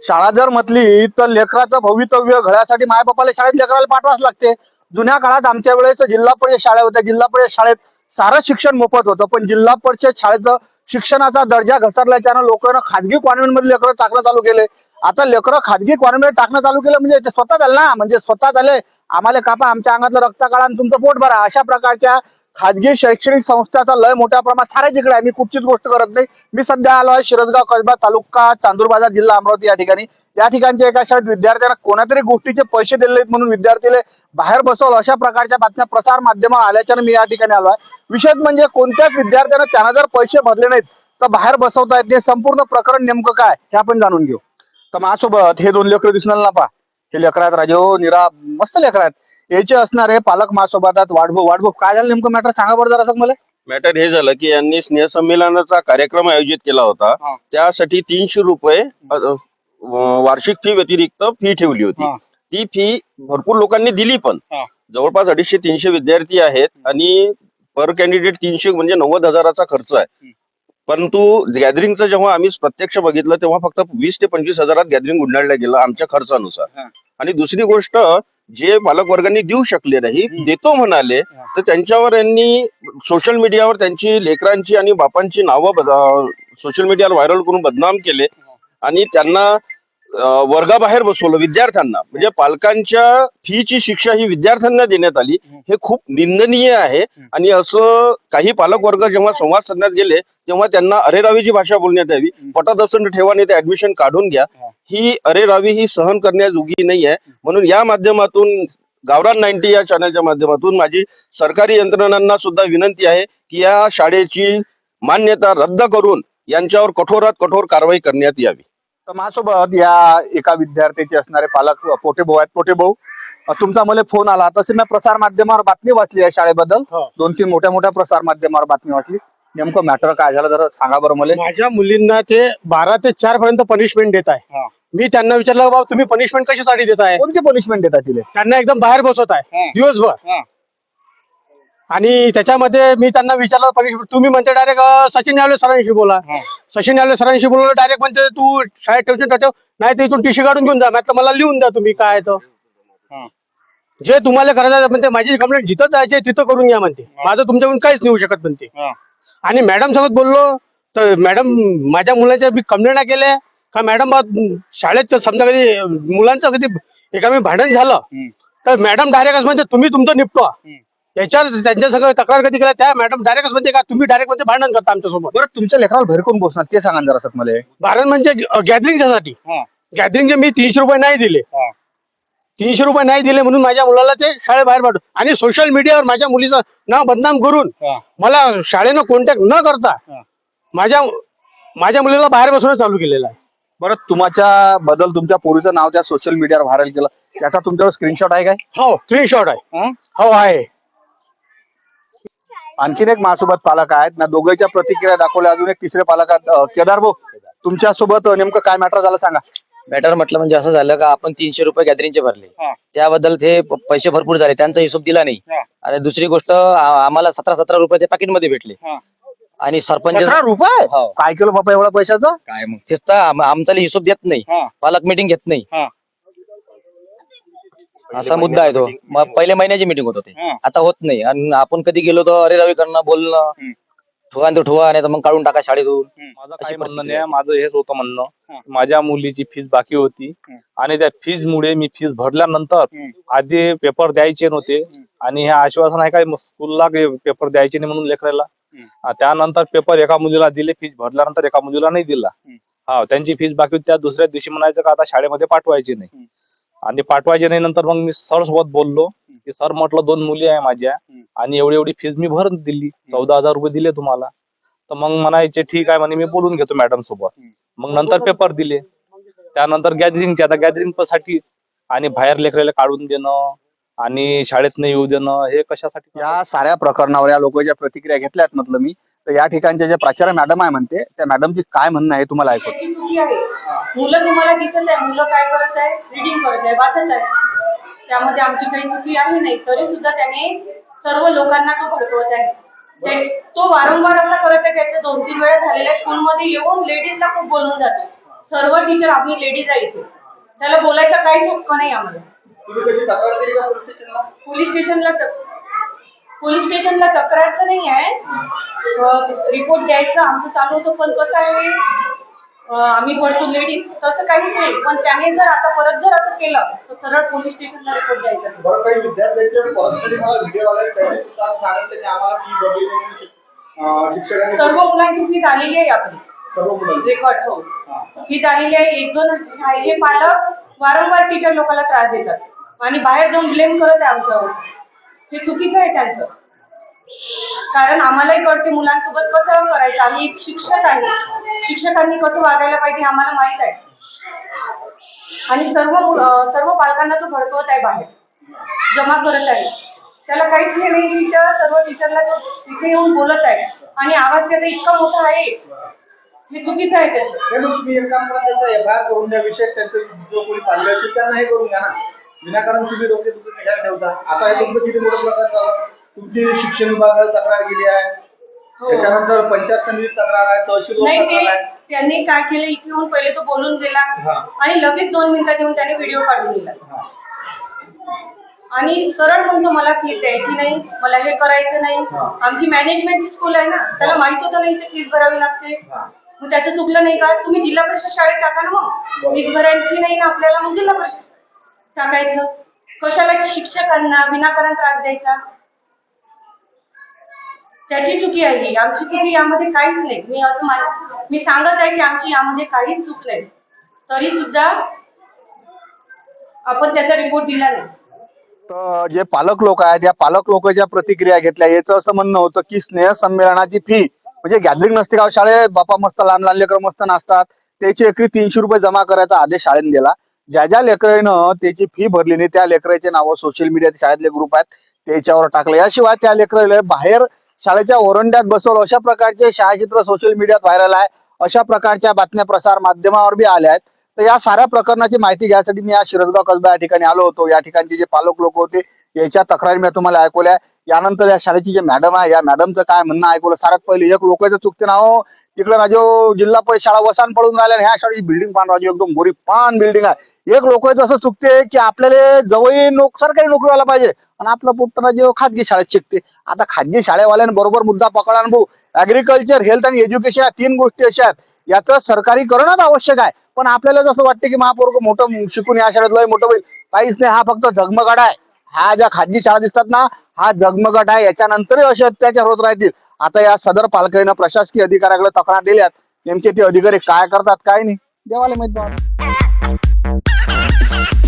शाळा जर म्हटली तर लेकराचं भवितव्य घड्यासाठी मायबापाला शाळेत लेकराला पाठवाच लागते. जुन्या काळात आमच्या वेळेस जिल्हा परिषद शाळा होत्या. जिल्हा परिषद शाळेत सारं शिक्षण मोफत होतं पण जिल्हा परिषद शाळेचं शिक्षणाचा दर्जा घसरल्याच्यानं लोकांना खाजगी कॉन्व्हेंटमध्ये लेकरं टाकणं चालू केले. आता लेकरं खाजगी कॉन्व्हेंट टाकणं चालू केलं म्हणजे ते स्वतः झालं ना. म्हणजे स्वतः झाले. आम्हाला कापा आमच्या अंगातलं रक्त काढा आणि तुमचं पोट भरा. अशा प्रकारच्या खाजगी शैक्षणिक संस्थाचा लय मोठ्या प्रमाणात साऱ्या जिकडे आहे. मी कुठचीच गोष्ट करत नाही. मी सध्या आलो आहे शिरसगाव कसबा तालुका चांदूर बाजार जिल्हा अमरावती या ठिकाणी. या ठिकाणच्या एका शाळेत विद्यार्थ्यांना कोणातरी गोष्टीचे पैसे दिले म्हणून विद्यार्थीले बाहेर बसवलं. अशा प्रकारच्या बातम्या प्रसार माध्यम आल्याच्यानं मी या ठिकाणी आलो आहे. विशेष म्हणजे कोणत्याच विद्यार्थ्यानं त्यांना जर पैसे भरले नाहीत तर बाहेर बसवता येत नाही. संपूर्ण प्रकरण नेमकं काय हे आपण जाणून घेऊ. तर माझ्यासोबत हे दोन लेकरं दिसणार ना पा हे लेकरात राजे हो निरा मस्त लेकरात आहेत. याचे असणारे पालक माझ्यासोबत आहेत वाढभो वाढभो काय झालं नेमकं? मॅटर सांगा बरं जरा मला. मॅटर हे झालं की यांनी स्नेहसंमेलनाचा कार्यक्रम आयोजित केला होता. त्यासाठी तीनशे रुपये वार्षिक फी व्यतिरिक्त फी ठेवली होती. ती फी भरपूर लोकांनी दिली पण. जवळपास अडीचशे तीनशे विद्यार्थी आहेत आणि पर कॅन्डिडेट तीनशे म्हणजे नव्वद हजाराचा खर्च आहे. परंतु गॅदरिंगचं जेव्हा आम्ही प्रत्यक्ष बघितलं तेव्हा फक्त वीस ते पंचवीस हजारात गॅदरिंग उडणार गेलं आमच्या खर्चानुसार. आणि दुसरी गोष्ट जे पालक वर्गांनी देऊ शकले नाही. देतो म्हणाले. तर त्यांच्यावर यांनी सोशल मीडियावर त्यांची लेकरांची आणि बापांची नावं सोशल मीडियावर व्हायरल करून बदनाम केले आणि त्यांना वर्गाबाहेर बसवलं विद्यार्थ्यांना. म्हणजे पालकांच्या फीची शिक्षा ही विद्यार्थ्यांना देण्यात आली. हे खूप निंदनीय आहे. आणि असं काही पालक वर्ग जेव्हा संवाद साधण्यात गेले तेव्हा त्यांना अरेरावीची भाषा बोलण्यात यावी. पटत असेल तर ठेवा नाही ते ऍडमिशन काढून घ्या. ही. अरेरावी ही सहन करण्याजोगी नाही आहे. म्हणून या माध्यमातून गावरान नाईन्टी या चॅनलच्या माध्यमातून माझी सरकारी यंत्रणांना सुद्धा विनंती आहे की या शाळेची मान्यता रद्द करून यांच्यावर कठोरात कठोर कारवाई करण्यात यावी. तर माझ्यासोबत या एका विद्यार्थ्याचे असणारे पालक पोटे भाऊ आहेत. पोटे भाऊ तुमचा मला फोन आला. तसे मी प्रसार माध्यमावर बातमी वाचली या शाळेबद्दल. हो. दोन तीन मोठ्या मोठ्या प्रसार माध्यमावर बातमी वाचली. नेमकं मॅटर काय झालं जरा सांगा बरं मला. माझ्या मुलींना ते बारा ते चार पर्यंत पनिशमेंट देत. आहे. मी त्यांना विचारलं बाबा तुम्ही पनिशमेंट कशासाठी देत आहे कोणती पनिशमेंट देतात तिले? त्यांना एकदम बाहेर बसवत आहे. दिवसभर. आणि त्याच्यामध्ये मी त्यांना विचारलं पनिशमेंट तुम्ही म्हणते डायरेक्ट सचिन यावले सरांशी बोला. सचिन यावले सरांशी बोललो डायरेक्ट म्हणते तू शाळेत ठेवशील ठेव नाही तर इथून टीशी काढून घेऊन जा नाही मला लिहून द्या तुम्ही काय तर हा. जे तुम्हाला करायचं म्हणते माझी कंप्लेंट जिथं जायचे तिथं करून घ्या म्हणते माझं तुमच्याकडून काहीच नेऊ शकत म्हणते. आणि मॅडम सोबत बोललो तर मॅडम माझ्या मुलाच्या मी कंप्लेंट केल्या का मॅडम शाळेत समजा कधी मुलांचं कधी एका मी भांडण झालं. तर मॅडम डायरेक्ट म्हणजे तुम्ही तुमचं निपटवा. त्याच्यावर त्यांच्या सगळं तक्रार कधी केल्या त्या मॅडम डायरेक्ट म्हणजे का तुम्ही डायरेक्ट म्हणजे भांडण करता आमच्यासोबत. बरं तुमच्या लेकराला बाहेर कोण बसणार? ते सांगा जरा सर मला. भांडण म्हणजे गॅदरिंगच्या साठी. हा. गॅदरिंगचे मी तीनशे रुपये नाही दिले. हा. तीनशे रुपये नाही दिले म्हणून माझ्या मुलाला ते शाळेबाहेर पाठव आणि सोशल मीडियावर माझ्या मुलीचं नाव बदनाम करून हा. मला शाळेनं कॉन्टॅक्ट न करता हा. माझ्या माझ्या मुलीला बाहेर बसवणं चालू केलेलं आहे. बरं तुमच्या बद्दल तुमच्या पोरीचं नाव त्या सोशल मीडियावर व्हायरल केलं त्याचा तुमच्यावर स्क्रीनशॉट आहे काय? हो स्क्रीनशॉट आहे. हं? हो आहे. आणखीन एक माझ्यासोबत पालक आहेत. ना दोघांच्या प्रतिक्रिया दाखवल्या. अजून एक तिसरे पालक केदार भाऊ तुमच्यासोबत नेमकं काय मॅटर झालं सांगा. मॅटर म्हटलं म्हणजे असं झालं का आपण तीनशे रुपये गॅदरिंगचे भरले. त्याबद्दल ते पैसे भरपूर झाले. त्यांचा हिशोब दिला नाही. आणि दुसरी गोष्ट आम्हाला सतरा सतरा रुपयाच्या पाकिटमध्ये भेटले. आणि सरपंच रुपये? हो. काय केलं बाबा एवढ्या पैशाचं? काय मग? आमचा हिशोब देत नाही. पालक मिटिंग घेत नाही. असा मुद्दा आहे तो मग पहिल्या महिन्याची मिटिंग होत होती हा. आता होत नाही आणि आपण कधी गेलो तर अरे रवी करणं बोलणं हम्म. ठुवा तो ठुवा नाही तर मग काढून टाका शाळेतून माझं अशी काही म्हणणं प्रतिक्रिया नाही माझं हेच होतं म्हणणं. माझ्या मुलीची फीस बाकी होती हम्म. आणि त्या फीस मुळे मी फीस भरल्यानंतर हम्म. आधी पेपर द्यायचे नव्हते हम्म. आणि हे आश्वासन आहे काय स्कूलला पेपर द्यायचे नाही म्हणून लेकराला हम्म. हा, त्यानंतर पेपर एका मुलीला दिले फीस भरल्यानंतर एका मुलीला नाही दिला हम्म. हा त्यांची फीस बाकी होती त्या दुसऱ्या दिवशी म्हणायचं का आता शाळेमध्ये पाठवायची हम्म. नाही आणि पाठवायचे नाही नंतर मग मी सर सोबत बोललो की सर म्हटलं दोन मुली आहे माझ्या. आणि एवढी एवढी फीस मी भरून दिली. चौदा हजार रुपये दिले तुम्हाला. तर मग म्हणायचे ठीक आहे म्हणे मी बोलून घेतो मॅडम सोबत. मग नंतर पेपर दिले. त्यानंतर गॅदरिंग आता गॅदरिंग साठीच. आणि बाहेर लेकराला काढून देणं आणि शाळेत नाही येऊ देणं हे कशासाठी या साऱ्या प्रकरणावर या लोकांच्या प्रतिक्रिया घेतल्यात म्हटलं मी तर या ठिकाणचे जे प्राचार्य मॅडम आहे म्हणते त्या मॅडमची काय म्हणणं आहे तुम्हाला ऐकू मुलं तुम्हाला दिसत आहे मुलं काय करत आहे? रिडिंग करत आहे वाचत आहे त्यामध्ये आमची काही चुकी आहे नाही तरी सुद्धा त्याने सर्व लोकांना तो भडकवत आहे. ते- तो वारंवार असा करत आहे त्याचे दोन तीन वेळा झालेल्या स्कूलमध्ये येऊन लेडीजला खूप बोलून जातो. सर्व टीचर आपली लेडीज आहे इथे. त्याला बोलायचा काहीच हक्क नाही आम्हाला. तुम्ही कशी तक्रार केली का पोलीस स्टेशनला? पोलीस स्टेशनला तक- पोलीस स्टेशनला तक्रारचं नाही आहे. रिपोर्ट द्यायचं आमचं चालू होतं पण कसं आहे आम्ही पडतो लेडीज तसं काहीच नाही. पण त्याने जर आता परत जर असं केलं तर सरळ पोलीस स्टेशनला रिपोर्ट द्यायचा. बरं काही विद्यार्थ्यांचे पर्सनली मला व्हिडिओ आले त्यांनी सुद्धा सांगितलं की आम्हाला फी भरली नाही म्हणून शिक- अं, शिक्षकांनी सर्व मुलांची फी झालेली आहे आपली. सर्व मुलांची. रेकॉर्ड हो. फी झालेली आहे एक दोन राहिले पालक वारंवार टीचर लोकांना त्रास देतात. आणि बाहेर जाऊन ब्लेम करत आहे आमच्यावर. ते चुकीचं आहे त्यांचं. कारण आम्हालाही कळते मुलांसोबत कसं करायचं. आम्ही एक शिक्षक आहे. शिक्षकांनी कसं वागायला पाहिजे आम्हाला माहीत आहे. आणि सर्व सर्व पालकांना तो भडकवत आहे बाहेर. जमा करत आहे. त्याला काहीच हे नाही की त्या सर्व टीचरला तो तिथे येऊन बोलत आहे. आणि आवाज त्याचा इतका मोठा आहे. हे चुकीचं आहे त्याचं. तुम्ही एक काम करा त्यांचा एफ आय आर करून द्या विषय. त्यांचं जो कोणी चालले असेल त्यांना हे करून घ्या ना. विनाकारण तुम्ही डोके तुमचे कशाला ठेवता. आता हे तुमचं किती मोठं प्रकार झालं? तुमची शिक्षण विभागाला तक्रार केली आहे. हो. त्याच्यानंतर पंचायत समिती तक्रार आहे तहसील नाही ते तक्रार आहे. त्यांनी काय केलं इथे येऊन पहिले तो बोलून गेला हा. आणि लगेच दोन मिनिटात येऊन त्याने व्हिडिओ काढून दिला. हा. आणि सरळ म्हणतो मला फीस द्यायची नाही मला हे करायचं नाही. हा. आमची मॅनेजमेंट स्कूल आहे ना त्याला माहीत होतं नाही फीस भरावी लागते. हा. मग त्याचं चुकलं नाही का? तुम्ही जिल्हा परिषद शाळेत टाका ना मग. फीस भरायची नाही ना आपल्याला मग जिल्हा परिषद टाकायचं? कशाला शिक्षकांना विनाकारण त्रास द्यायचा? त्याची चुकी आहे ही. आमची चुकी यामध्ये काहीच नाही. मी असं मान मी सांगत आहे की आमची यामध्ये काहीच चूक नाही. तरी सुद्धा आपण त्याचा रिपोर्ट दिला नाही. तर जे पालक लोक आहेत या पालक लोक ज्या प्रतिक्रिया घेतल्या याचं असं म्हणणं होतं की स्नेह संमेलनाची फी म्हणजे गॅदरिंग नसते का? शाळेत बापा मस्त लहान लहान लेकर मस्त नाचतात. त्याची एकरी तीनशे रुपये जमा करायचा आदेश शाळेने दिला. ज्या ज्या लेकरानं त्याची फी भरली नाही त्या लेकराचे नावं सोशल मीडियात शाळेतले ग्रुप आहेत त्याच्यावर टाकले. याशिवाय त्या लेकराला बाहेर शाळेच्या ओरंड्यात बसवलं अशा प्रकारचे छायाचित्र सोशल मीडियात व्हायरल आहे. अशा प्रकारच्या बातम्या प्रसार माध्यमावर बी आल्या आहेत. तर या साऱ्या प्रकरणाची माहिती घ्यायसाठी मी या शिरदगाव कसबा या ठिकाणी आलो होतो. या ठिकाणचे जे पालक लोक होते याच्या तक्रारी मी तुम्हाला ऐकवल्या. यानंतर या शाळेची जे मॅडम आहे या मॅडमचं काय म्हणणं ऐकवलं साऱ्यात पहिले एक लोकांचं चुकते ना हो. तिकडे राजो जिल्हा परिषद शाळा वसान पडून राहिल्या ह्या शाळेची बिल्डिंग पाहून राजू एकदम गोरी पान बिल्डिंग आहे. एक लोकांचं असं चुकते की आपल्याला जवळ नोक सरकारी नोकरी व्हायला पाहिजे आणि आपला पुत्र राजे खाजगी शाळेत शिकते. आता खाजगी शाळेवाल्याने बरोबर मुद्दा पकडा भाऊ. ऍग्रिकल्चर हेल्थ आणि एज्युकेशन या तीन गोष्टी अशा आहेत. याचं सरकारीकरणच आवश्यक आहे. पण आपल्याला जसं वाटतं की महापौर मोठं शिकून या शाळेत लय मोठं होईल. काहीच नाही हा फक्त झगमगाड आहे. हा ज्या खाजगी शाळा दिसतात ना हा जगमगट आहे. याच्यानंतरही असे अत्याचार होत राहतील. आता या सदर पालकांना प्रशासकीय अधिकाऱ्याकडे तक्रार दिल्यात नेमके ते अधिकारी काय करतात काय नाही. देवाला माहीत